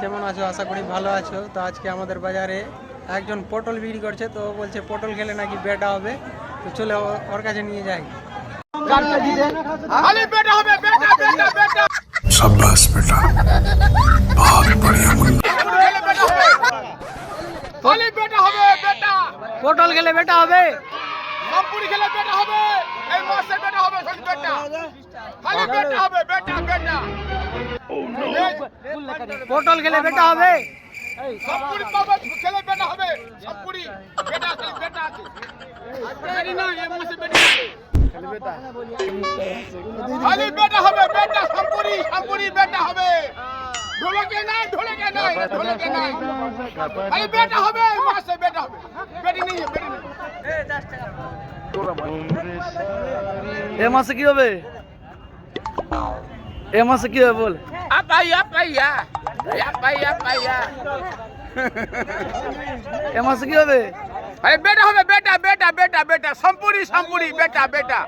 কেমন আছো? আশা করি ভালো আছো। তো আজকে আমাদের বাজারে একজন পটল বিক্রি করছে তো বলছে পটল খেলে নাকি বেটা হবে? তো চলে ওর কাছে নিয়ে যাই। পটল খেলে বেটা হবে। বেটা হবে। পটল খেলে বেটা হবে। সম্পুরি পাবে খেলে বেটা হবে। সম্পুরি বেটা খালি বেটা আছে। বেটি না এই মাসে বেটি খালি বেটা হবে বেটা সম্পুরি সম্পুরি বেটা হবে। ঢোলকে নাই ঢোলকে নাই ঢোলকে নাই। খালি বেটা হবে মাসে বেটা হবে। বেটি নেই বেটি নেই এ মাসে কি হবে? এ মাসে কি হবে বল? Apaya, apaya. Apaya, apaya. এ মাসে কি হবে আরে বেটা হবে বেটা বেটা বেটা বেটা সম্পুরি সম্পুরি বেটা বেটা